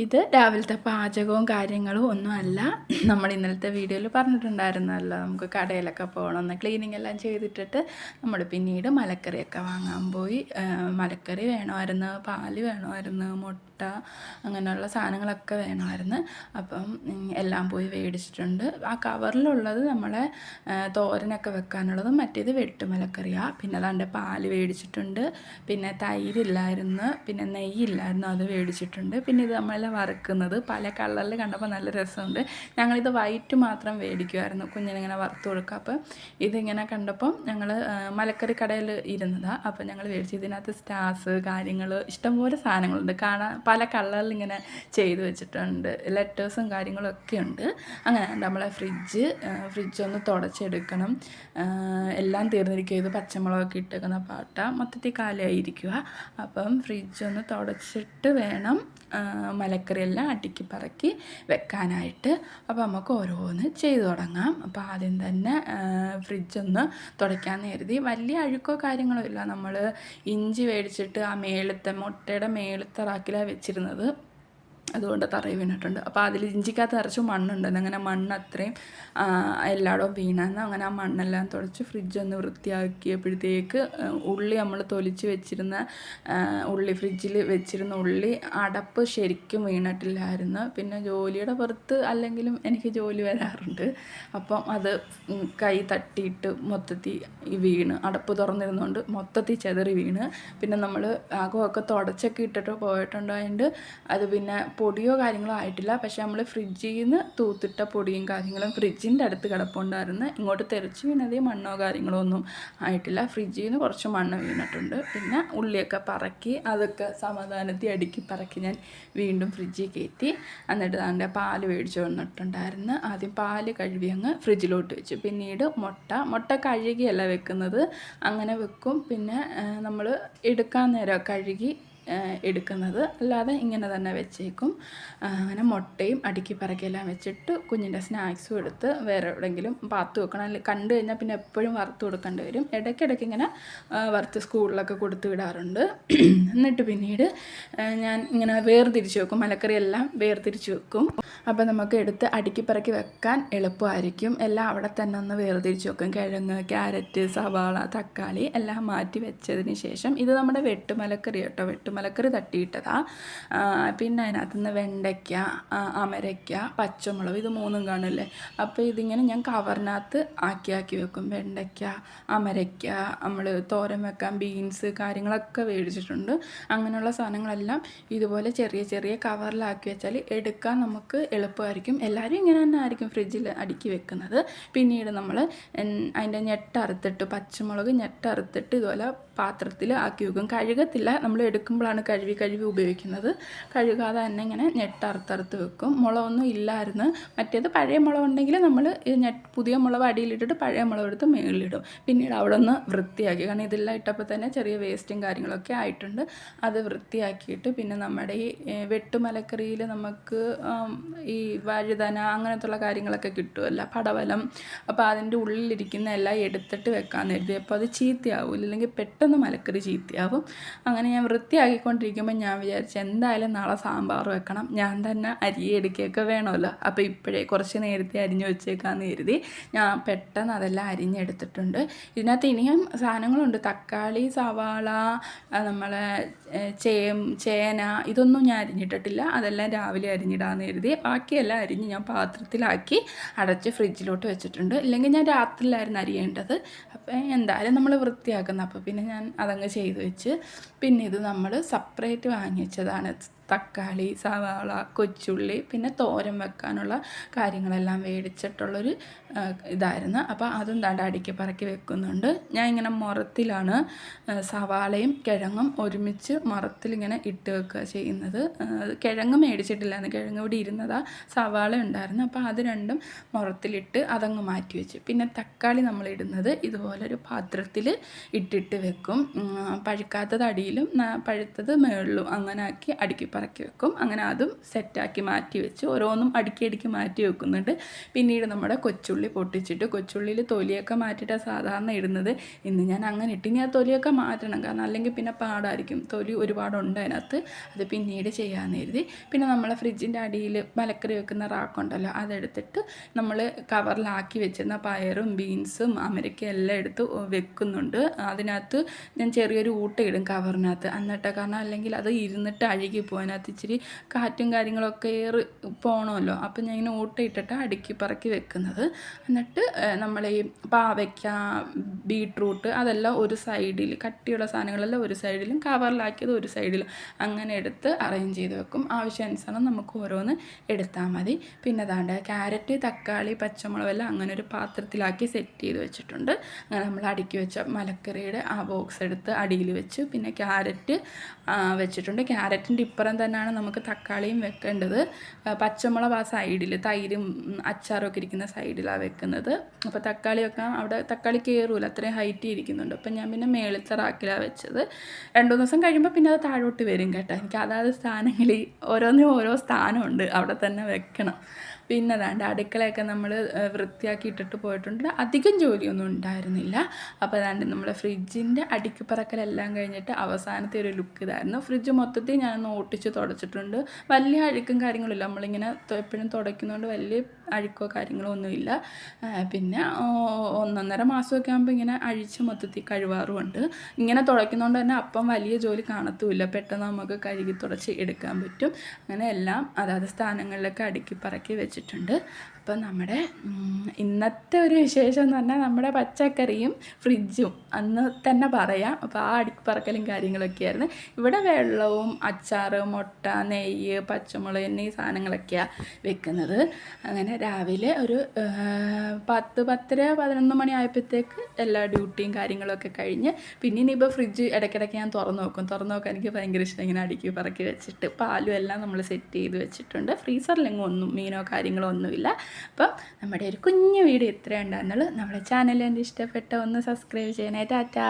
ഇത് രാവിലത്തെ പാചകവും കാര്യങ്ങളും ഒന്നും അല്ല. നമ്മൾ ഇന്നലത്തെ വീഡിയോയിൽ പറഞ്ഞിട്ടുണ്ടായിരുന്നല്ലോ നമുക്ക് കടയിലൊക്കെ പോകണമെന്ന്. ക്ലീനിങ് എല്ലാം ചെയ്തിട്ടിട്ട് നമ്മൾ പിന്നീട് മലക്കറിയൊക്കെ വാങ്ങാൻ പോയി. മലക്കറി വേണമായിരുന്നു പാൽ വേണമായിരുന്നു മുട്ട അങ്ങനെയുള്ള സാധനങ്ങളൊക്കെ വേണമായിരുന്നു. അപ്പം എല്ലാം പോയി മേടിച്ചിട്ടുണ്ട്. ആ കവറിലുള്ളത് നമ്മളെ തോരനൊക്കെ വെക്കാനുള്ളതും മറ്റേത് വെട്ടുമലക്കറിയാണ് പിന്നെ അതാണ്ട് പാൽ മേടിച്ചിട്ടുണ്ട്. പിന്നെ തൈരില്ലായിരുന്നു പിന്നെ നെയ്യില്ലായിരുന്നു അത് മേടിച്ചിട്ടുണ്ട്. പിന്നെ ഇത് നമ്മളെല്ലാം വറുക്കുന്നത് പല കളറിൽ കണ്ടപ്പോൾ നല്ല രസമുണ്ട്. ഞങ്ങളിത് വൈറ്റ് മാത്രം മേടിക്കുമായിരുന്നു കുഞ്ഞിനിങ്ങനെ വറുത്ത് കൊടുക്കുക അപ്പോൾ ഇതിങ്ങനെ കണ്ടപ്പോൾ ഞങ്ങൾ മലക്കറി കടയിൽ ഇരുന്നതാണ് അപ്പോൾ ഞങ്ങൾ മേടിച്ചു ഇതിനകത്ത് സ്റ്റാർസ് കാര്യങ്ങൾ ഇഷ്ടംപോലെ സാധനങ്ങളുണ്ട്. കാണാൻ പല കളറിൽ ഇങ്ങനെ ചെയ്ത് വെച്ചിട്ടുണ്ട്. ലെറ്റേഴ്സും കാര്യങ്ങളും ഒക്കെ ഉണ്ട്. അങ്ങനെ നമ്മളെ ഫ്രിഡ്ജ് ഫ്രിഡ്ജ് ഒന്ന് തുടച്ചെടുക്കണം. എല്ലാം തീർന്നിരിക്കുക ഇത് പച്ചമുളകൊക്കെ ഇട്ടേക്കുന്ന പാട്ട. മൊത്തത്തിൽ കാലിയായിരിക്കുക അപ്പം ഫ്രിഡ്ജ് ഒന്ന് തുടച്ചിട്ട് വേണം ആ, മലക്കറിയെല്ലാം അടുക്കി പറക്കി വെക്കാനായിട്ട് അപ്പോൾ നമുക്ക് ഓരോന്ന് ചെയ്തു തുടങ്ങാം. അപ്പോൾ ആദ്യം തന്നെ ഫ്രിഡ്ജൊന്ന് തുടയ്ക്കാമെന്ന് കരുതി. വലിയ അഴുക്കോ കാര്യങ്ങളോ ഇല്ല. നമ്മൾ ഇഞ്ചി മേടിച്ചിട്ട് ആ മേളത്തെ മുട്ടയുടെ മേളത്തെ റാക്കിലാണ് വെച്ചിരുന്നത്. അതുകൊണ്ട് തറയിൽ വീണിട്ടുണ്ട്. അപ്പോൾ അതിൽ ഇഞ്ചിക്കകത്ത് നിറച്ച് മണ്ണുണ്ട്. അങ്ങനെ മണ്ണ് അത്രയും എല്ലായിടവും വീണെന്ന് അങ്ങനെ ആ മണ്ണെല്ലാം തുടച്ച് ഫ്രിഡ്ജ് ഒന്ന് വൃത്തിയാക്കിയപ്പോഴത്തേക്ക് ഉള്ളി നമ്മൾ തൊലിച്ച് വെച്ചിരുന്ന ഉള്ളി ഫ്രിഡ്ജിൽ വെച്ചിരുന്ന ഉള്ളി അടപ്പ് ശരിക്കും വീണിട്ടില്ലായിരുന്നു. പിന്നെ ജോലിയുടെ പുറത്ത് അല്ലെങ്കിലും എനിക്ക് ജോലി വരാറുണ്ട്. അപ്പം അത് കൈ തട്ടിയിട്ട് മൊത്തത്തിൽ വീണ് അടപ്പ് തുറന്നിരുന്നുകൊണ്ട് മൊത്തത്തിൽ ചെതറി വീണ്. പിന്നെ നമ്മൾ ആകമൊക്കെ തുടച്ചൊക്കെ ഇട്ടിട്ട് പോയിട്ടുണ്ടായതുകൊണ്ട് അത് പിന്നെ പൊടിയോ കാര്യങ്ങളോ ആയിട്ടില്ല. പക്ഷെ നമ്മൾ ഫ്രിഡ്ജിൽ നിന്ന് തൂത്തിട്ട പൊടിയും കാര്യങ്ങളും ഫ്രിഡ്ജിന്റെ അടുത്ത് കിടപ്പുണ്ടായിരുന്നു ഇങ്ങോട്ട് തെറിച്ച് വീണതേ മണ്ണോ കാര്യങ്ങളോ ഒന്നും ആയിട്ടില്ല. ഫ്രിഡ്ജിൽ നിന്ന് കുറച്ച് മണ്ണ് വീണിട്ടുണ്ട്. പിന്നെ ഉള്ളിയൊക്കെ പറക്കി അതൊക്കെ സമാധാനത്തിൽ അടുക്കി പറക്കി ഞാൻ വീണ്ടും ഫ്രിഡ്ജിൽ കയറ്റി. എന്നിട്ട് അതിന്റെ പാൽ മേടിച്ച് വന്നിട്ടുണ്ടായിരുന്നു. ആദ്യം പാൽ കഴുകി അങ്ങ് ഫ്രിഡ്ജിലോട്ട് വെച്ചു. പിന്നീട് മുട്ട മുട്ട കഴുകിയല്ല വെക്കുന്നത്. അങ്ങനെ വെക്കും. പിന്നെ നമ്മൾ എടുക്കാൻ നേരം കഴുകി എടുക്കുന്നത്. അല്ലാതെ ഇങ്ങനെ തന്നെ വെച്ചേക്കും. അങ്ങനെ മുട്ടയും അടുക്കി പറക്കിയെല്ലാം വെച്ചിട്ട് കുഞ്ഞിന്റെ സ്നാക്സും എടുത്ത് വേറെ എവിടെയെങ്കിലും പാത്ത് വെക്കണം. അല്ലെങ്കിൽ കണ്ടു കഴിഞ്ഞാൽ പിന്നെ എപ്പോഴും വറുത്ത് കൊടുക്കേണ്ടി വരും. ഇടയ്ക്കിടയ്ക്ക് ഇങ്ങനെ വറുത്ത് സ്കൂളിലൊക്കെ കൊടുത്തു വിടാറുണ്ട്. എന്നിട്ട് പിന്നീട് ഞാൻ ഇങ്ങനെ വേർതിരിച്ച് വെക്കും. മലക്കറി എല്ലാം വേർതിരിച്ച് വെക്കും. അപ്പോൾ നമുക്ക് എടുത്ത് അടുക്കി പറക്കി വെക്കാൻ എളുപ്പമായിരിക്കും. എല്ലാം അവിടെ തന്നെ ഒന്ന് വേർതിരിച്ച് വെക്കും. കിഴങ്ങ് ക്യാരറ്റ് സവാള തക്കാളി എല്ലാം മാറ്റി വെച്ചതിന് ശേഷം ഇത് നമ്മുടെ വെട്ടുമലക്കറി കേട്ടോ. വെട്ടുമലക്കറി തട്ടിയിട്ടതാ. ആ, പിന്നെ അതിനകത്ത് നിന്ന് വെണ്ടയ്ക്ക അമരയ്ക്ക പച്ചമുളക് ഇത് മൂന്നും കാണില്ലേ അപ്പോൾ ഇതിങ്ങനെ ഞാൻ കവറിനകത്ത് ആക്കി ആക്കി വെക്കും. വെണ്ടയ്ക്ക അമരയ്ക്ക നമ്മൾ തോരൻ വെക്കാൻ ബീൻസ് കാര്യങ്ങളൊക്കെ മേടിച്ചിട്ടുണ്ട് അങ്ങനെയുള്ള സാധനങ്ങളെല്ലാം ഇതുപോലെ ചെറിയ ചെറിയ കവറിലാക്കി വെച്ചാൽ എടുക്കാൻ നമുക്ക് എളുപ്പമായിരിക്കും. എല്ലാവരും ഇങ്ങനെ തന്നെ ആയിരിക്കും ഫ്രിഡ്ജിൽ അടുക്കി വെക്കുന്നത്. പിന്നീട് നമ്മൾ അതിന്റെ ഞെട്ടറുത്തിട്ട് പച്ചമുളക് ഞെട്ടറുത്തിട്ട് ഇതുപോലെ പാത്രത്തിൽ ആക്കി വെക്കും. കഴുകത്തില്ല നമ്മൾ എടുക്കുമ്പോഴാണ് കഴുകി കഴുകി ഉപയോഗിക്കുന്നത്. കഴുകാതെ തന്നെ ഇങ്ങനെ ഞെട്ടറുത്തറുത്ത് വെക്കും. മുളകൊന്നും ഇല്ലായിരുന്നു. മറ്റേത് പഴയ മുളക് ഉണ്ടെങ്കിൽ നമ്മൾ പുതിയ മുളക് അടിയിലിട്ടിട്ട് പഴയ മുളക് എടുത്ത് മേളിലിടും. പിന്നീട് അവിടെ ഒന്ന് വൃത്തിയാക്കി. കാരണം ഇതെല്ലാം ഇട്ടപ്പോൾ തന്നെ ചെറിയ വേസ്റ്റും കാര്യങ്ങളൊക്കെ ആയിട്ടുണ്ട്. അത് വൃത്തിയാക്കിയിട്ട് പിന്നെ നമ്മുടെ ഈ വെട്ടുമലക്കറിയിൽ നമുക്ക് ഈ വഴുതന അങ്ങനത്തുള്ള കാര്യങ്ങളൊക്കെ കിട്ടുമല്ലോ. പടവലം. അപ്പോൾ അതിന്റെ ഉള്ളിലിരിക്കുന്ന എല്ലാം എടുത്തിട്ട് വെക്കാൻ കരുതി. അപ്പോൾ അത് ചീത്തയാവും അല്ലെങ്കിൽ പെട്ടെന്ന് മലക്കറി ചീത്തയാവും. അങ്ങനെ ഞാൻ വൃത്തിയാക്കിക്കൊണ്ടിരിക്കുമ്പോൾ ഞാൻ വിചാരിച്ചു എന്തായാലും നാളെ സാമ്പാർ വെക്കണം. ഞാൻ തന്നെ അരി എടുക്കുകയൊക്കെ വേണമല്ലോ. അപ്പോൾ ഇപ്പോഴേ കുറച്ച് നേരത്തെ അരിഞ്ഞ് വെച്ചേക്കാന്ന് കരുതി ഞാൻ പെട്ടെന്ന് അതെല്ലാം അരിഞ്ഞെടുത്തിട്ടുണ്ട്. ഇതിനകത്ത് ഇനിയും സാധനങ്ങളുണ്ട്. തക്കാളി സവാള നമ്മളെ ചേ ചേന ഇതൊന്നും ഞാൻ അരിഞ്ഞിട്ടിട്ടില്ല. അതെല്ലാം രാവിലെ അരിഞ്ഞിടാന്ന് കരുതി. ബാക്കിയെല്ലാം അരിഞ്ഞ് ഞാൻ പാത്രത്തിലാക്കി അടച്ച് ഫ്രിഡ്ജിലോട്ട് വെച്ചിട്ടുണ്ട്. ഇല്ലെങ്കിൽ ഞാൻ രാത്രിയിലായിരുന്നു അരിയേണ്ടത്. അപ്പോൾ എന്തായാലും നമ്മൾ വൃത്തിയാക്കുന്നത് അപ്പോൾ പിന്നെ ഞാൻ അതങ്ങ് ചെയ്ത് വെച്ച്. പിന്നെ ഇത് നമ്മൾ സെപ്പറേറ്റ് വാങ്ങി വെച്ചതാണ് തക്കാളി സവാള കൊച്ചുള്ളി പിന്നെ തോരൻ വെക്കാനുള്ള കാര്യങ്ങളെല്ലാം മേടിച്ചിട്ടുള്ളൊരു ഇതായിരുന്നു. അപ്പോൾ അതും ദാണ്ട് അടുക്കി പറക്കി വെക്കുന്നുണ്ട്. ഞാൻ ഇങ്ങനെ മുറത്തിലാണ് സവാളയും കിഴങ്ങും ഒരുമിച്ച് മുറത്തിലിങ്ങനെ ഇട്ട് വെക്കുക ചെയ്യുന്നത്. കിഴങ്ങ് മേടിച്ചിട്ടില്ലായിരുന്നു. കിഴങ്ങ് ഇവിടെ ഇരുന്നതാ സവാള ഉണ്ടായിരുന്നു. അപ്പോൾ അത് രണ്ടും മുറത്തിലിട്ട് അതങ്ങ് മാറ്റി വെച്ചു. പിന്നെ തക്കാളി നമ്മൾ ഇടുന്നത് ഇതുപോലൊരു പാത്രത്തിൽ ഇട്ടിട്ട് വെക്കും. പഴുക്കാത്തത് അടിയിലും പഴുത്തത് മേളിലും അങ്ങനെ ആക്കി അടുക്കി പറക്കി വെക്കും. അങ്ങനെ അതും സെറ്റാക്കി മാറ്റി വെച്ച് ഓരോന്നും അടുക്കി അടുക്കി മാറ്റി വെക്കുന്നുണ്ട്. പിന്നീട് നമ്മുടെ കൊച്ചുള്ളി പൊട്ടിച്ചിട്ട് കൊച്ചുള്ളിയിൽ തൊലിയൊക്കെ മാറ്റിയിട്ടാണ് സാധാരണ ഇടുന്നത്. ഇന്ന് ഞാൻ അങ്ങനെ ഇട്ട് ഇനി ആ തൊലിയൊക്കെ മാറ്റണം. കാരണം അല്ലെങ്കിൽ പിന്നെ പാടായിരിക്കും. തൊലി ഒരുപാടുണ്ട് അതിനകത്ത്. അത് പിന്നീട് ചെയ്യാമെന്ന് കരുതി. പിന്നെ നമ്മളെ ഫ്രിഡ്ജിന്റെ അടിയിൽ മലക്കറി വെക്കുന്ന റാക്കുണ്ടല്ലോ അതെടുത്തിട്ട് നമ്മൾ കവറിലാക്കി വെച്ചിരുന്ന പയറും ബീൻസും അമരയ്ക്കും എല്ലാം എടുത്ത് വെക്കുന്നുണ്ട്. അതിനകത്ത് ഞാൻ ചെറിയൊരു ഊട്ട ഇടും കവറിനകത്ത്. എന്നിട്ട് കാരണം അല്ലെങ്കിൽ അത് ഇരുന്നിട്ട് അഴുകി പോകും അതിനകത്ത് ഇച്ചിരി കാറ്റും കാര്യങ്ങളൊക്കെ ഏറി പോകണമല്ലോ അപ്പം ഞാൻ ഇങ്ങനെ ഊട്ട ഇട്ടിട്ട് അടുക്കി പറക്കി വെക്കുന്നത്. എന്നിട്ട് നമ്മൾ ഈ പാവയ്ക്ക ബീട്രൂട്ട് അതെല്ലാം ഒരു സൈഡിൽ കട്ടിയുള്ള സാധനങ്ങളെല്ലാം ഒരു സൈഡിലും കവറിലാക്കിയത് ഒരു സൈഡിലും അങ്ങനെ എടുത്ത് അറേഞ്ച് ചെയ്ത് വെക്കും. ആവശ്യാനുസരണം നമുക്ക് ഓരോന്ന് എടുത്താൽ മതി. പിന്നെ അതാണ്ട് ക്യാരറ്റ് തക്കാളി പച്ചമുളകെല്ലാം അങ്ങനെ ഒരു പാത്രത്തിലാക്കി സെറ്റ് ചെയ്ത് വെച്ചിട്ടുണ്ട്. അങ്ങനെ നമ്മൾ അടുക്കി വെച്ച മലക്കറിയുടെ ആ ബോക്സ് എടുത്ത് അടിയിൽ വെച്ച് പിന്നെ ക്യാരറ്റ് വെച്ചിട്ടുണ്ട്. ക്യാരറ്റിന്റെ ഇപ്പുറം തന്നെയാണ് നമുക്ക് തക്കാളിയും വെക്കേണ്ടത്. പച്ചമുളക് ആ സൈഡിൽ തൈരും അച്ചാറും ഒക്കെ ഇരിക്കുന്ന സൈഡിലാണ് വെക്കുന്നത്. അപ്പോൾ തക്കാളി വെക്കാൻ അവിടെ തക്കാളി കയറൂല അത്രയും ഹൈറ്റ് ഇരിക്കുന്നുണ്ട്. അപ്പം ഞാൻ പിന്നെ മേളിത്തെ റാക്കിലാണ് വെച്ചത്. രണ്ടു ദിവസം കഴിയുമ്പോൾ പിന്നെ അത് താഴോട്ട് വരും കേട്ടോ. എനിക്ക് അതായത് സ്ഥാനങ്ങളിൽ ഓരോന്നിനും ഓരോ സ്ഥാനമുണ്ട്. അവിടെ തന്നെ വെക്കണം. പിന്നെ അതാണ്ട് അടുക്കളയൊക്കെ നമ്മൾ വൃത്തിയാക്കി ഇട്ടിട്ട് പോയിട്ടുണ്ട്. അധികം ജോലിയൊന്നും ഉണ്ടായിരുന്നില്ല. അപ്പോൾ അതാണ്ട് നമ്മുടെ ഫ്രിഡ്ജിന്റെ അടുക്കിപ്പറക്കലെല്ലാം കഴിഞ്ഞിട്ട് അവസാനത്തെ ഒരു ലുക്ക് ഇതായിരുന്നു. ഫ്രിഡ്ജ് മൊത്തത്തിൽ ഞാനൊന്ന് ഓട്ടിച്ച് തുടച്ചിട്ടുണ്ട്. വലിയ അഴുക്കും കാര്യങ്ങളില്ല നമ്മളിങ്ങനെ എപ്പോഴും തുടയ്ക്കുന്നതുകൊണ്ട് വലിയ അഴുക്കോ കാര്യങ്ങളോ ഒന്നുമില്ല. പിന്നെ ഒന്നൊന്നര മാസമൊക്കെ ആകുമ്പോൾ ഇങ്ങനെ അഴിച്ച് മൊത്തത്തിൽ കഴുവാറുമുണ്ട്. ഇങ്ങനെ തുടയ്ക്കുന്നതുകൊണ്ട് തന്നെ അപ്പം വലിയ ജോലി കാണത്തുമില്ല. പെട്ടെന്ന് നമുക്ക് കഴുകി തുടച്ച് എടുക്കാൻ പറ്റും. അങ്ങനെ എല്ലാം അതാത് സ്ഥാനങ്ങളിലൊക്കെ അടുക്കി പറക്കി വെച്ചിട്ടുണ്ട്. അപ്പം നമ്മുടെ ഇന്നത്തെ ഒരു വിശേഷം എന്ന് പറഞ്ഞാൽ നമ്മുടെ പച്ചക്കറിയും ഫ്രിഡ്ജും. അന്ന് തന്നെ പറയാം. അപ്പോൾ ആ അടുക്കിപ്പറക്കലും കാര്യങ്ങളൊക്കെയായിരുന്നു ഇവിടെ വെള്ളവും അച്ചാറ് മുട്ട നെയ്യ് പച്ചമുളക് എന്നീ സാധനങ്ങളൊക്കെയാണ് വെക്കുന്നത്. അങ്ങനെ രാവിലെ ഒരു പത്ത് പത്തര പതിനൊന്ന് മണി ആയപ്പോഴത്തേക്ക് എല്ലാ ഡ്യൂട്ടിയും കാര്യങ്ങളൊക്കെ കഴിഞ്ഞ് പിന്നെ ഇനിയിപ്പോൾ ഫ്രിഡ്ജ് ഇടയ്ക്കിടയ്ക്ക് ഞാൻ തുറന്ന് നോക്കും. തുറന്ന് നോക്കാൻ എനിക്ക് ഭയങ്കര ഇഷ്ടം. ഇങ്ങനെ അടുക്കി പറക്കി വെച്ചിട്ട് പാലും എല്ലാം നമ്മൾ സെറ്റ് ചെയ്ത് വെച്ചിട്ടുണ്ട്. ഫ്രീസറിലെങ്ങും ഒന്നും മീനോ കാര്യങ്ങളോ ഒന്നുമില്ല. അപ്പം നമ്മുടെ ഒരു കുഞ്ഞു വീട് ഇത്രയും നമ്മുടെ ചാനൽ എന്റെ ഇഷ്ടപ്പെട്ട ഒന്ന് സബ്സ്ക്രൈബ് ചെയ്യാനായിട്ട് ടാറ്റാ.